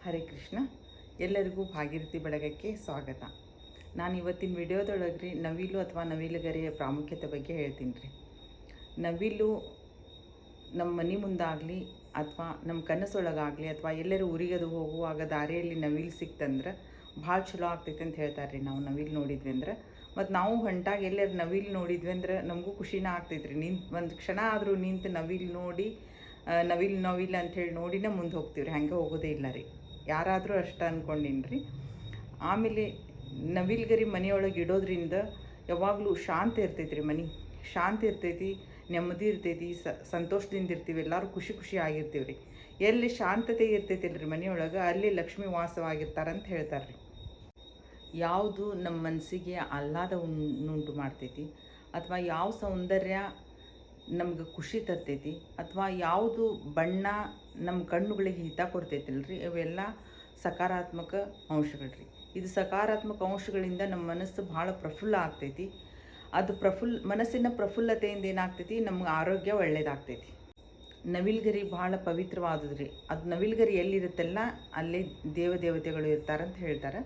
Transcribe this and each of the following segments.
ಹರೇ ಕೃಷ್ಣ. ಎಲ್ಲರಿಗೂ ಭಾಗೀರಥಿ ಬಳಗಕ್ಕೆ ಸ್ವಾಗತ. ನಾನು ಇವತ್ತಿನ ವಿಡಿಯೋದೊಳಗೆ ರೀ ನವಿಲು ಅಥವಾ ನವಿಲುಗರಿಯ ಪ್ರಾಮುಖ್ಯತೆ ಬಗ್ಗೆ ಹೇಳ್ತೀನಿ ರೀ. ನವಿಲು ನಮ್ಮ ಮನೆ ಮುಂದಾಗಲಿ ಅಥವಾ ನಮ್ಮ ಕನಸೊಳಗಾಗಲಿ ಅಥವಾ ಎಲ್ಲರೂ ಊರಿಗದು ಹೋಗುವಾಗ ದಾರಿಯಲ್ಲಿ ನವಿಲು ಸಿಕ್ತಂದ್ರೆ ಭಾಳ ಚಲೋ ಆಗ್ತೈತೆ ಅಂತ ಹೇಳ್ತಾರೆ ರೀ ನಾವು ನವಿಲು ನೋಡಿದ್ವಿ ಅಂದ್ರೆ. ಮತ್ತು ನಾವು ಹೊಂಟಾಗ ಎಲ್ಲರೂ ನವಿಲು ನೋಡಿದ್ವಿ ಅಂದ್ರೆ ನಮಗೂ ಖುಷಿನ ಆಗ್ತೈತೆ ರೀ ನಿಂತು ಒಂದು ಕ್ಷಣ ಆದರೂ ನಿಂತು ನವಿಲು ನೋಡಿ ನವಿಲು ನವಿಲು ನವಿಲು ಅಂಥೇಳಿ ನೋಡಿನೇ ಮುಂದೆ ಹೋಗ್ತೀವಿ ರೀ ಹಂಗೆ ಹೋಗೋದೇ ಇಲ್ಲ ರೀ. ಯಾರಾದರೂ ಅಷ್ಟು ಅಂದ್ಕೊಂಡಿನ್ರಿ ಆಮೇಲೆ ನವಿಲ್ಗರಿ ಮನೆಯೊಳಗೆ ಇಡೋದ್ರಿಂದ ಯಾವಾಗಲೂ ಶಾಂತಿ ಇರ್ತೈತೆ ರೀ ಮನೆ. ಶಾಂತಿ ಇರ್ತೈತಿ, ನೆಮ್ಮದಿ ಇರ್ತೈತಿ, ಸ, ಸಂತೋಷದಿಂದ ಇರ್ತೀವಿ, ಎಲ್ಲರೂ ಖುಷಿ ಖುಷಿ ಆಗಿರ್ತೀವಿ ರೀ ಎಲ್ಲಿ ಶಾಂತತೆ ಇರ್ತೈತಿಲ್ಲ ರೀ ಮನೆಯೊಳಗೆ, ಅಲ್ಲಿ ಲಕ್ಷ್ಮಿ ವಾಸವಾಗಿರ್ತಾರಂತ ಹೇಳ್ತಾರೆ ರೀ ಯಾವುದು ನಮ್ಮ ಮನಸ್ಸಿಗೆ ಉನ್- ಉಂಟು ಮಾಡ್ತೈತಿ, ಅಥವಾ ಯಾವ ಸೌಂದರ್ಯ ನಮ್ಗೆ ಖುಷಿ ತರ್ತೈತಿ ಅಥವಾ ಯಾವುದು ಬಣ್ಣ ನಮ್ಮ ಕಣ್ಣುಗಳಿಗೆ ಹಿತ ಕೊಡ್ತೈತಿಲ್ರಿ, ಅವೆಲ್ಲ ಸಕಾರಾತ್ಮಕ ಅಂಶಗಳು ರೀ ಇದು ಸಕಾರಾತ್ಮಕ ಅಂಶಗಳಿಂದ ನಮ್ಮ ಮನಸ್ಸು ಭಾಳ ಪ್ರಫುಲ್ಲ ಆಗ್ತೈತಿ. ಅದು ಪ್ರಫುಲ್, ಮನಸ್ಸಿನ ಪ್ರಫುಲ್ಲತೆಯಿಂದ ಏನಾಗ್ತೈತಿ, ನಮ್ಗೆ ಆರೋಗ್ಯ ಒಳ್ಳೇದಾಗ್ತೈತಿ. ನವಿಲ್ಗರಿ ಭಾಳ ಪವಿತ್ರವಾದದ್ದು ರೀ ಅದು ನವಿಲ್ಗರಿ ಎಲ್ಲಿರುತ್ತಲ್ಲ, ಅಲ್ಲಿ ದೇವದೇವತೆಗಳು ಇರ್ತಾರಂತ ಹೇಳ್ತಾರೆ.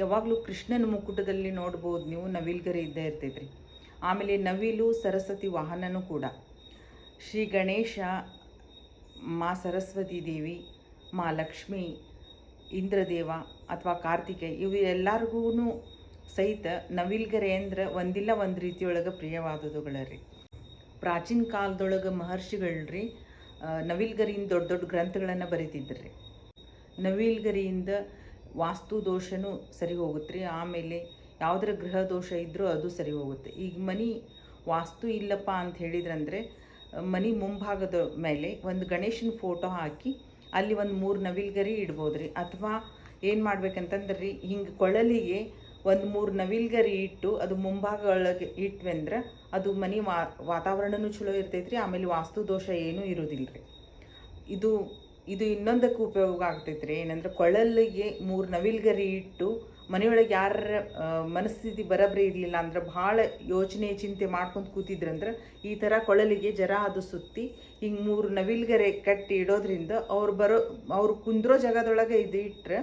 ಯಾವಾಗಲೂ ಕೃಷ್ಣನ ಮುಕುಟದಲ್ಲಿ ನೋಡ್ಬೋದು ನೀವು, ನವಿಲ್ಗರಿ ಇದ್ದೇ ಇರ್ತೈತೆ ರೀ ಆಮೇಲೆ ನವಿಲು ಸರಸ್ವತಿ ವಾಹನನೂ ಕೂಡ. ಶ್ರೀ ಗಣೇಶ, ಮಾ ಸರಸ್ವತಿ ದೇವಿ, ಮಾ ಲಕ್ಷ್ಮಿ, ಇಂದ್ರದೇವ ಅಥವಾ ಕಾರ್ತಿಕೇಯ ಇವು ಎಲ್ಲರಿಗೂ ಸಹಿತ ನವಿಲ್ಗರೆ ಅಂದ್ರೆ ಒಂದಿಲ್ಲ ಒಂದು ರೀತಿಯೊಳಗೆ ಪ್ರಿಯವಾದದುಗಳ ರೀ ಪ್ರಾಚೀನ ಕಾಲದೊಳಗೆ ಮಹರ್ಷಿಗಳ್ರಿ ನವಿಲ್ಗರಿಯಿಂದ ದೊಡ್ಡ ದೊಡ್ಡ ಗ್ರಂಥಗಳನ್ನು ಬರೀತಿದ್ರು ನವಿಲ್ಗರಿಯಿಂದ ವಾಸ್ತು ದೋಷನೂ ಸರಿ ಹೋಗುತ್ತೆ ರೀ ಆಮೇಲೆ ಯಾವುದರ ಗೃಹ ದೋಷ ಇದ್ದರೂ ಅದು ಸರಿ ಹೋಗುತ್ತೆ. ಈಗ ಮನೆ ವಾಸ್ತು ಇಲ್ಲಪ್ಪ ಅಂತ ಹೇಳಿದ್ರಂದರೆ, ಮನೆ ಮುಂಭಾಗದ ಮೇಲೆ ಒಂದು ಗಣೇಶನ ಫೋಟೋ ಹಾಕಿ ಅಲ್ಲಿ ಒಂದು ಮೂರು ನವಿಲ್ಗರಿ ಇಡ್ಬೋದು ರೀ ಅಥವಾ ಏನು ಮಾಡ್ಬೇಕಂತಂದ್ರೆ ರೀ ಹಿಂಗೆ ಕೊಳಲಿಗೆ ಒಂದು ಮೂರು ನವಿಲ್ಗರಿ ಇಟ್ಟು ಅದು ಮುಂಭಾಗ ಒಳಗೆ ಇಟ್ವಿ ಅಂದ್ರೆ ಅದು ಮನೆ ವಾ, ವಾತಾವರಣನೂ ಚಲೋ ಇರ್ತೈತ್ರಿ, ಆಮೇಲೆ ವಾಸ್ತು ದೋಷ ಏನೂ ಇರೋದಿಲ್ಲ ರೀ ಇದು ಇದು ಇನ್ನೊಂದಕ್ಕೆ ಉಪಯೋಗ ಆಗ್ತೈತೆ ರೀ ಏನಂದ್ರೆ ಕೊಳಲಿಗೆ ಮೂರು ನವಿಲ್ಗರಿ ಇಟ್ಟು ಮನೆಯೊಳಗೆ ಯಾರ ಮನಸ್ಥಿತಿ ಬರಬ್ರಿ ಇರಲಿಲ್ಲ ಅಂದ್ರೆ ಭಾಳ ಯೋಚನೆ, ಚಿಂತೆ ಮಾಡ್ಕೊಂಡು ಕೂತಿದ್ರಂದ್ರೆ ಈ ಥರ ಕೊಳಲಿಗೆ ಜರ ಅದು ಸುತ್ತಿ ಹಿಂಗೆ ಮೂರು ನವಿಲ್ಗರೆ ಕಟ್ಟಿ ಇಡೋದ್ರಿಂದ ಅವ್ರು ಬರೋ, ಅವ್ರು ಕುಂದ್ರೋ ಜಾಗದೊಳಗೆ ಇದು ಇಟ್ಟರೆ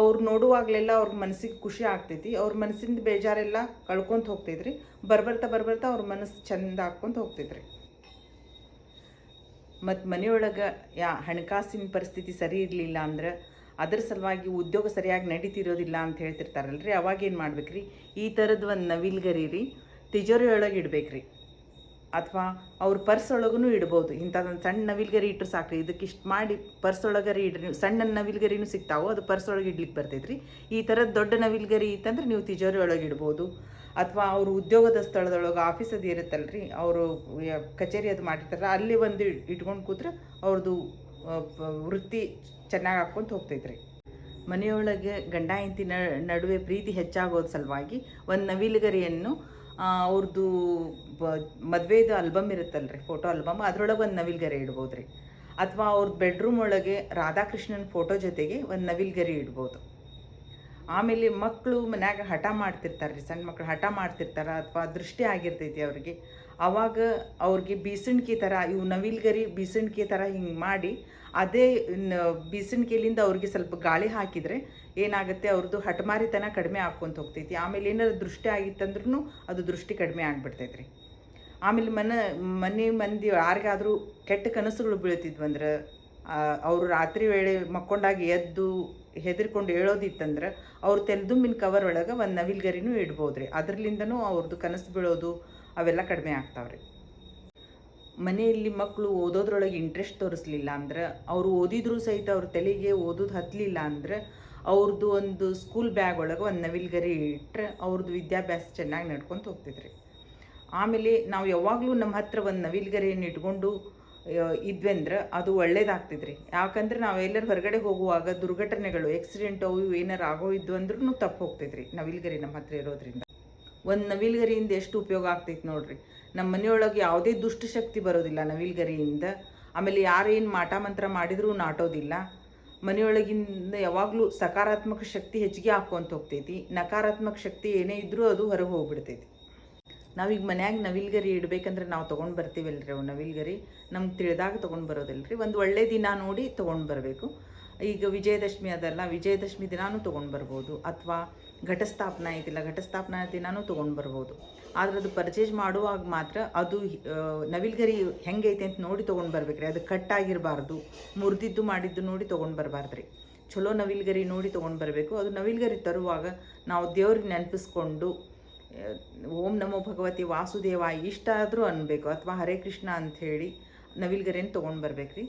ಅವ್ರು ನೋಡುವಾಗಲೆಲ್ಲ ಅವ್ರ ಮನಸ್ಸಿಗೆ ಖುಷಿ ಆಗ್ತೈತಿ. ಅವ್ರ ಮನಸ್ಸಿಂದ ಬೇಜಾರೆಲ್ಲ ಕಳ್ಕೊತ ಹೋಗ್ತೈತ್ರಿ. ಬರ್ಬರ್ತಾ ಬರ್ಬರ್ತಾ ಅವ್ರ ಮನಸ್ಸು ಚಂದ ಹಾಕ್ಕೊಂತ ಹೋಗ್ತೈತ್ರಿ. ಮತ್ತು ಮನೆಯೊಳಗೆ ಯಾ ಹಣಕಾಸಿನ ಪರಿಸ್ಥಿತಿ ಸರಿ ಇರಲಿಲ್ಲ ಅಂದ್ರೆ ಅದ್ರ ಸಲುವಾಗಿ ಉದ್ಯೋಗ ಸರಿಯಾಗಿ ನಡೀತಿರೋದಿಲ್ಲ ಅಂತ ಹೇಳ್ತಿರ್ತಾರಲ್ರಿ. ಅವಾಗ ಏನು ಮಾಡ್ಬೇಕ್ರಿ? ಈ ಥರದ್ದು ಒಂದು ನವಿಲ್ಗರಿ ರೀ ತಿಜೋರಿ ಒಳಗೆ ರೀ ಅಥವಾ ಅವ್ರ ಪರ್ಸ್ ಒಳಗೂ ಇಡ್ಬೋದು. ಇಂಥದ್ದೊಂದು ಸಣ್ಣ ನವಿಲ್ಗರಿ ಇಟ್ಟರು ಇದಕ್ಕೆ ಇಷ್ಟು ಮಾಡಿ ಪರ್ಸ್ ಒಳಗರಿ ಇಡ್ರಿ. ನೀವು ಸಣ್ಣ ನವಿಲ್ಗರಿನೂ ಸಿಗ್ತಾವೆ, ಅದು ಪರ್ಸ್ ಒಳಗೆ ಇಡ್ಲಿಕ್ಕೆ ಬರ್ತೈತ್ರಿ. ಈ ಥರದ ದೊಡ್ಡ ನವಿಲ್ಗರಿ ಇತ್ತಂದ್ರೆ ನೀವು ತಿಜೋರಿ ಒಳಗೆ ಇಡ್ಬೋದು. ಅಥವಾ ಅವರು ಉದ್ಯೋಗದ ಸ್ಥಳದೊಳಗೆ ಆಫೀಸ್ ಅದು ಇರುತ್ತಲ್ಲ ರೀ ಅವರು ಕಚೇರಿ ಅದು ಮಾಡಿರ್ತಾರೆ ಅಲ್ಲಿ ಒಂದು ಇಟ್ಕೊಂಡು ಕೂತ್ರೆ ಅವ್ರದ್ದು ವೃತ್ತಿ ಚೆನ್ನಾಗಿ ಹಾಕ್ಕೊಂತ ಹೋಗ್ತೈತ್ರಿ. ಮನೆಯೊಳಗೆ ಗಂಡ ಹೆಂಡತಿ ನಡುವೆ ಪ್ರೀತಿ ಹೆಚ್ಚಾಗೋದ ಸಲುವಾಗಿ ಒಂದು ನವಿಲುಗರಿಯನ್ನು ಅವ್ರದ್ದು ಬ, ಮದುವೆದು ಆಲ್ಬಮ್ ಇರುತ್ತಲ್ರಿ, ಫೋಟೋ ಆಲ್ಬಮ್, ಅದರೊಳಗೆ ಒಂದು ನವಿಲ್ಗರಿ ಇಡ್ಬೋದು ರೀ ಅಥವಾ ಅವ್ರದ್ದು ಬೆಡ್ರೂಮ್ ಒಳಗೆ ರಾಧಾಕೃಷ್ಣನ ಫೋಟೋ ಜೊತೆಗೆ ಒಂದು ನವಿಲ್ಗರಿ ಇಡ್ಬೋದು. ಆಮೇಲೆ ಮಕ್ಕಳು ಮನ್ಯಾಗ ಹಠ ಮಾಡ್ತಿರ್ತಾರೆ ರೀ ಸಣ್ಣ ಮಕ್ಕಳು ಹಠ ಮಾಡ್ತಿರ್ತಾರೆ, ಅಥವಾ ದೃಷ್ಟಿ ಆಗಿರ್ತೈತಿ ಅವ್ರಿಗೆ. ಅವಾಗ ಅವ್ರಿಗೆ ಬೀಸಣಿಕೆ ಥರ ಇವು ನವಿಲ್ಗರಿ ಬೀಸಣಿಕೆ ಥರ ಹಿಂಗೆ ಮಾಡಿ, ಅದೇ ನ ಬೀಸಣಿಕೆಲಿಂದ ಅವ್ರಿಗೆ ಸ್ವಲ್ಪ ಗಾಳಿ ಹಾಕಿದರೆ ಏನಾಗುತ್ತೆ ಅವ್ರದ್ದು ಹಠಮಾರಿತನ ಕಡಿಮೆ ಆಕ್ಕೊಂತ ಹೋಗ್ತೈತಿ. ಆಮೇಲೆ ಏನಾದ್ರು ದೃಷ್ಟಿ ಆಗಿತ್ತಂದ್ರೂ ಅದು ದೃಷ್ಟಿ ಕಡಿಮೆ ಆಗಿಬಿಡ್ತೈತ್ರಿ. ಆಮೇಲೆ ಮನೆ ಮನೆ ಮಂದಿ ಯಾರಿಗಾದರೂ ಕೆಟ್ಟ ಕನಸುಗಳು ಬೀಳ್ತಿದ್ವಂದ್ರೆ ಅವರು ರಾತ್ರಿ ವೇಳೆ ಮಕ್ಕೊಂಡಾಗ ಎದ್ದು ಹೆದರ್ಕೊಂಡು ಹೇಳೋದಿತ್ತಂದ್ರೆ, ಅವ್ರ ತೆಲ್ದುಂಬಿನ ಕವರ್ ಒಳಗೆ ಒಂದು ನವಿಲ್ಗರಿನೂ ಇಡ್ಬೋದು ರೀ ಅದರ್ಲಿಂದನೂ ಅವ್ರದ್ದು ಕನಸು ಬೀಳೋದು ಅವೆಲ್ಲ ಕಡಿಮೆ ಆಗ್ತಾವ್ರಿ. ಮನೆಯಲ್ಲಿ ಮಕ್ಕಳು ಓದೋದ್ರೊಳಗೆ ಇಂಟ್ರೆಸ್ಟ್ ತೋರಿಸ್ಲಿಲ್ಲ ಅಂದ್ರೆ, ಅವರು ಓದಿದ್ರು ಸಹಿತ ಅವ್ರ ತಲೆಗೆ ಓದೋದು ಹತ್ತಲಿಲ್ಲ ಅಂದ್ರೆ ಅವ್ರದ್ದು ಒಂದು ಸ್ಕೂಲ್ ಬ್ಯಾಗ್ ಒಳಗೆ ಒಂದು ನವಿಲ್ಗರಿ ಇಟ್ಟರೆ ಅವ್ರದ್ದು ವಿದ್ಯಾಭ್ಯಾಸ ಚೆನ್ನಾಗಿ ನಡ್ಕೊತ ಹೋಗ್ತಿದ್ರಿ. ಆಮೇಲೆ ನಾವು ಯಾವಾಗಲೂ ನಮ್ಮ ಹತ್ರ ಒಂದು ನವಿಲ್ಗರಿಯನ್ನು ಇಟ್ಕೊಂಡು ಇದ್ವಿ ಅಂದ್ರೆ ಅದು ಒಳ್ಳೇದಾಗ್ತಿದ್ರಿ. ಯಾಕಂದ್ರೆ ನಾವೆಲ್ಲರೂ ಹೊರಗಡೆ ಹೋಗುವಾಗ ದುರ್ಘಟನೆಗಳು ಆಕ್ಸಿಡೆಂಟ್ ಅವು ಏನಾರು ಆಗೋ ಇದ್ವು ಅಂದ್ರೂ ತಪ್ಪು ಹೋಗ್ತಿದ್ರಿ ನವಿಲ್ಗರಿ ನಮ್ಮ ಹತ್ರ ಇರೋದ್ರಿಂದ. ಒಂದು ನವಿಲ್ಗರಿಯಿಂದ ಎಷ್ಟು ಉಪಯೋಗ ಆಗ್ತೈತೆ ನೋಡ್ರಿ. ನಮ್ಮ ಮನೆಯೊಳಗೆ ಯಾವುದೇ ದುಷ್ಟಶಕ್ತಿ ಬರೋದಿಲ್ಲ ನವಿಲ್ಗರಿಯಿಂದ. ಆಮೇಲೆ ಯಾರೇನು ಮಾಟ ಮಂತ್ರ ಮಾಡಿದರೂ ನಾಟೋದಿಲ್ಲ. ಮನೆಯೊಳಗಿಂದ ಯಾವಾಗಲೂ ಸಕಾರಾತ್ಮಕ ಶಕ್ತಿ ಹೆಚ್ಚಿಗೆ ಹಾಕ್ಕೊಂತ ಹೋಗ್ತೈತಿ. ನಕಾರಾತ್ಮಕ ಶಕ್ತಿ ಏನೇ ಇದ್ರೂ ಅದು ಹೊರಗೆ ಹೋಗ್ಬಿಡ್ತೈತಿ. ನಾವೀಗ ಮನ್ಯಾಗ ನವಿಲ್ಗರಿ ಇಡಬೇಕಂದ್ರೆ ನಾವು ತೊಗೊಂಡು ಬರ್ತೀವಲ್ರಿ ಅವು ನವಿಲ್ಗರಿ. ನಮ್ಗೆ ತಿಳಿದಾಗ ತೊಗೊಂಡು ಬರೋದಿಲ್ಲ ರೀ ಒಂದು ಒಳ್ಳೆ ದಿನ ನೋಡಿ ತೊಗೊಂಡು ಬರಬೇಕು. ಈಗ ವಿಜಯದಶಮಿ ಅದಲ್ಲ, ವಿಜಯದಶಮಿ ದಿನಾನೂ ತೊಗೊಂಡು ಬರ್ಬೋದು. ಅಥವಾ ಘಟಸ್ಥಾಪನ ಐತಿಲ್ಲ, ಘಟಸ್ಥಾಪನ ದಿನಾನೂ ತೊಗೊಂಡು ಬರ್ಬೋದು. ಆದ್ರೆ ಅದು ಪರ್ಚೇಸ್ ಮಾಡುವಾಗ ಮಾತ್ರ ಅದು ನವಿಲ್ಗರಿ ಹೆಂಗೈತೆ ಅಂತ ನೋಡಿ ತೊಗೊಂಡು ಬರ್ಬೇಕ್ರಿ. ಅದು ಕಟ್ಟಾಗಿರಬಾರ್ದು ಮುರಿದಿದ್ದು ಮಾಡಿದ್ದು ನೋಡಿ ತೊಗೊಂಡು ಬರಬಾರ್ದ್ರಿ. ಚಲೋ ನವಿಲ್ಗರಿ ನೋಡಿ ತೊಗೊಂಡು ಬರಬೇಕು. ಅದು ನವಿಲ್ಗರಿ ತರುವಾಗ ನಾವು ದೇವ್ರಿಗೆ ನೆನಪಿಸ್ಕೊಂಡು ಓಂ ನಮೋ ಭಗವತಿ ವಾಸುದೇವ ಇಷ್ಟ ಆದರೂ ಅನ್ಬೇಕು. ಅಥವಾ ಹರೇ ಕೃಷ್ಣ ಅಂಥೇಳಿ ನವಿಲ್ಗರಿಯನ್ನು ತೊಗೊಂಡು ಬರ್ಬೇಕ್ರಿ.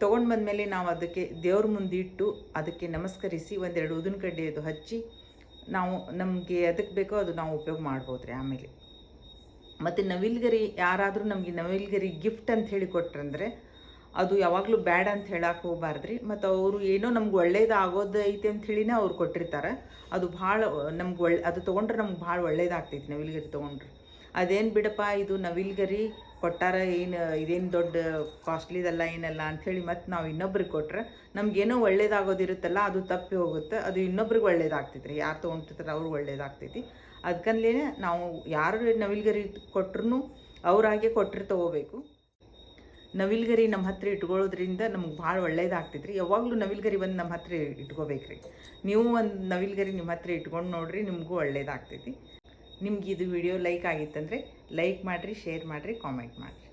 ತೊಗೊಂಡು ಬಂದಮೇಲೆ ನಾವು ಅದಕ್ಕೆ ದೇವ್ರ ಮುಂದಿಟ್ಟು ಅದಕ್ಕೆ ನಮಸ್ಕರಿಸಿ ಒಂದೆರಡು ಉದಿನ ಕಡ್ಡಿಯದು ಹಚ್ಚಿ ನಾವು ನಮಗೆ ಅದಕ್ಕೆ ಬೇಕೋ ಅದು ನಾವು ಉಪಯೋಗ ಮಾಡ್ಬೋದು ರೀ ಆಮೇಲೆ. ಮತ್ತು ನವಿಲ್ಗರಿ ಯಾರಾದರೂ ನಮಗೆ ನವಿಲ್ಗರಿ ಗಿಫ್ಟ್ ಅಂತ ಹೇಳಿ ಕೊಟ್ರಂದರೆ ಅದು ಯಾವಾಗಲೂ ಬ್ಯಾಡ್ ಅಂತ ಹೇಳಕ್ಕೆ ಹೋಗ್ಬಾರ್ದ್ರಿ. ಮತ್ತು ಅವರು ಏನೋ ನಮ್ಗೆ ಒಳ್ಳೇದು ಆಗೋದೈತೆ ಅಂತ ಹೇಳಿನೇ ಅವ್ರು ಕೊಟ್ಟಿರ್ತಾರೆ. ಅದು ಭಾಳ ನಮ್ಗೆ ಒಳ್ಳೆ ಅದು ತೊಗೊಂಡ್ರೆ ನಮ್ಗೆ ಭಾಳ ಒಳ್ಳೇದಾಗ್ತೈತಿ ನವಿಲ್ಗರಿ ತೊಗೊಂಡ್ರೆ. ಅದೇನು ಬಿಡಪ್ಪ ಇದು ನವಿಲ್ಗರಿ ಕೊಟ್ಟಾರ ಏನು, ಇದೇನು ದೊಡ್ಡ ಕಾಸ್ಟ್ಲಿದಲ್ಲ ಏನಲ್ಲ ಅಂಥೇಳಿ ಮತ್ತು ನಾವು ಇನ್ನೊಬ್ರಿಗೆ ಕೊಟ್ರೆ ನಮಗೇನೋ ಒಳ್ಳೇದಾಗೋದಿರುತ್ತಲ್ಲ, ಅದು ತಪ್ಪಿ ಹೋಗುತ್ತೆ. ಅದು ಇನ್ನೊಬ್ರಿಗೆ ಒಳ್ಳೇದಾಗ್ತೈತ್ರಿ. ರೀ ಯಾರು ತೊಗೊಂಡಿರ್ತಾರೆ ಅವ್ರಿಗೆ ಒಳ್ಳೇದಾಗ್ತೈತಿ. ಅದಕ್ಕಂದ್ಲೇ ನಾವು ಯಾರು ನವಿಲ್ಗರಿ ಕೊಟ್ರು ಅವ್ರಾಗೆ ಕೊಟ್ಟರೆ ತೊಗೋಬೇಕು. ನವಿಲ್ಗರಿ ನಮ್ಮ ಹತ್ರ ಇಟ್ಕೊಳ್ಳೋದ್ರಿಂದ ನಮ್ಗೆ ಭಾಳ ಒಳ್ಳೇದಾಗ್ತೈತೆ ರೀ ಯಾವಾಗಲೂ ನವಿಲ್ಗರಿ ಬಂದು ನಮ್ಮ ಹತ್ರ ಇಟ್ಕೋಬೇಕ್ರಿ ನೀವು ಒಂದು ನವಿಲ್ಗರಿ ನಿಮ್ಮ ಹತ್ರ ಇಟ್ಕೊಂಡು ನೋಡ್ರಿ ನಿಮಗೂ ಒಳ್ಳೇದಾಗ್ತೈತಿ. ನಿಮ್ಗೆ ಇದು ವಿಡಿಯೋ ಲೈಕ್ ಆಗಿತ್ತಂದರೆ ಲೈಕ್ ಮಾಡಿರಿ ಶೇರ್ ಮಾಡಿರಿ ಕಾಮೆಂಟ್ ಮಾಡಿರಿ